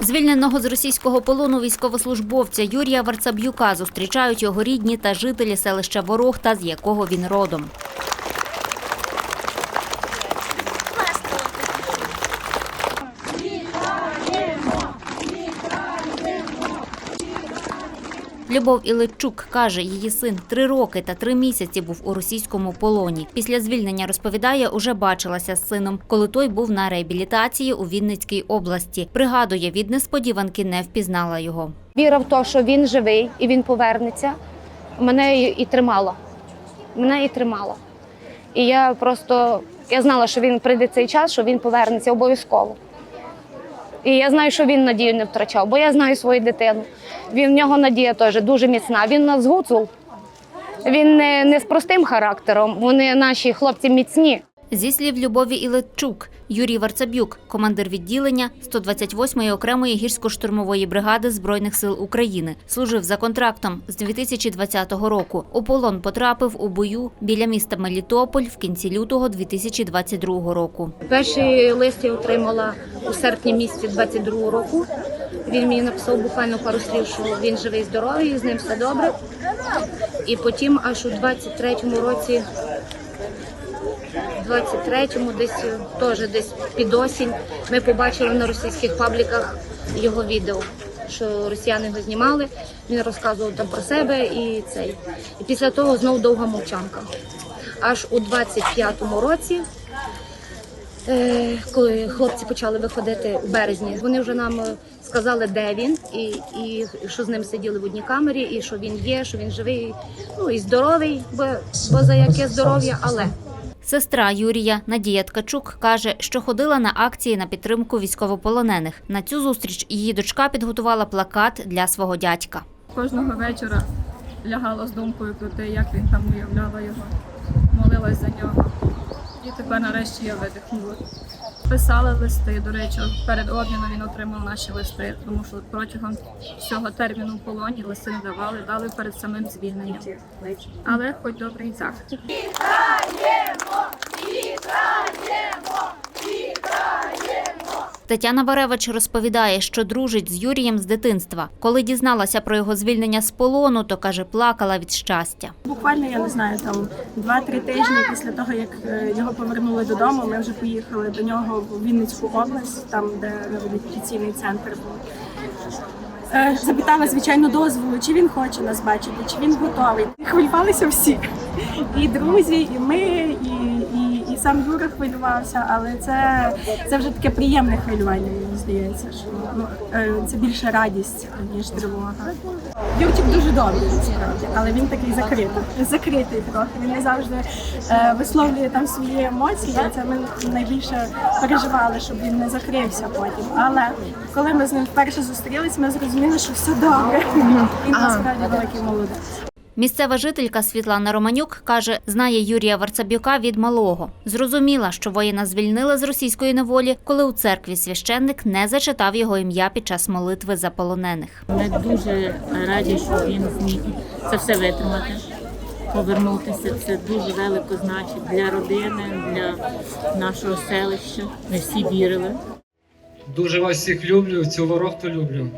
Звільненого з російського полону військовослужбовця Юрія Варцаб'юка зустрічають його рідні та жителі селища Ворохта, з якого він родом. Любов Іличук каже, її син три роки та три місяці був у російському полоні. Після звільнення розповідає, уже бачилася з сином, коли той був на реабілітації у Вінницькій області. Пригадує, від несподіванки не впізнала його. Віра в те, що він живий і він повернеться, мене і тримала. Мене і тримала. І я просто я знала, що він прийде цей час, що він повернеться обов'язково. І я знаю, що він надію не втрачав, бо я знаю свою дитину. Він в нього надія теж дуже міцна. Він нас гуцул. Він не, не з простим характером. Вони наші хлопці міцні. Зі слів Любові Іличук, Юрій Варцабюк, командир відділення 128-ї окремої гірсько-штурмової бригади Збройних сил України, служив за контрактом з 2020 року. У полон потрапив у бою біля міста Мелітополь в кінці лютого 2022 року. Перший лист я отримала у серпні місяці 22 року. Він мені написав буквально пару слів, що він живий, здоровий, з ним все добре. І потім, аж у 23-му році, 23-му, десь е, теж десь під осінь, ми побачили на російських пабліках його відео. Що росіяни його знімали, він розказував там про себе і цей. І після того знов довга мовчанка. Аж у 25-му році Е, коли хлопці почали виходити у березні, вони вже нам е, сказали, де він, і, і що з ним сиділи в одній камері, і що він є, що він живий, ну і здоровий, бо, бо за яке здоров'я, але Сестра Юрія Надія Ткачук каже, що ходила на акції на підтримку військовополонених. На цю зустріч її дочка підготувала плакат для свого дядька. Кожного вечора лягала з думкою про те, як він там уявляла його, молилась за нього. І тепер нарешті я видихнула. Писали листи. До речі, перед обміном він отримав наші листи, тому що протягом всього терміну в полоні листи не давали, дали перед самим звільненням. Але хоч добрий захист. Тетяна Варевич розповідає, що дружить з Юрієм з дитинства. Коли дізналася про його звільнення з полону, то каже, плакала від щастя. Буквально я не знаю, там два-три тижні після того, як е, його повернули додому, ми вже поїхали до нього в Вінницьку область, там де реабілітаційний центр був. Е, Запитала, звичайно, дозволу, чи він хоче нас бачити, чи він готовий. Хвилювалися всі. І друзі, і ми, сам Юра хвилювався, але це, це вже таке приємне хвилювання, мені здається, що ну, е, це більше радість, ніж тривога. Юрчик дуже добрий насправді, але він такий закритий, закритий трохи. Він не завжди е, висловлює там свої емоції. Це ми найбільше переживали, щоб він не закрився потім. Але коли ми з ним вперше зустрілись, ми зрозуміли, що все добре. Він насправді великий молодець. Місцева жителька Світлана Романюк каже, знає Юрія Варцабюка від малого. Зрозуміла, що воїна звільнили з російської неволі, коли у церкві священник не зачитав його ім'я під час молитви за полонених. Ми дуже раді, що він зміг це все витримати, повернутися. Це дуже велико значить для родини, для нашого селища. Ми всі вірили. Дуже вас всіх люблю, цю ворохту люблю.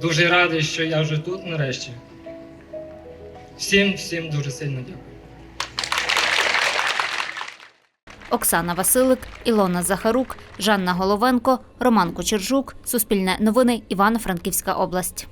Дуже радий, що я вже тут нарешті. Всім, всім дуже сильно дякую. Оксана Василик, Ілона Захарук, Жанна Головенко, Роман Кочержук. Суспільне новини Івано-Франківська область.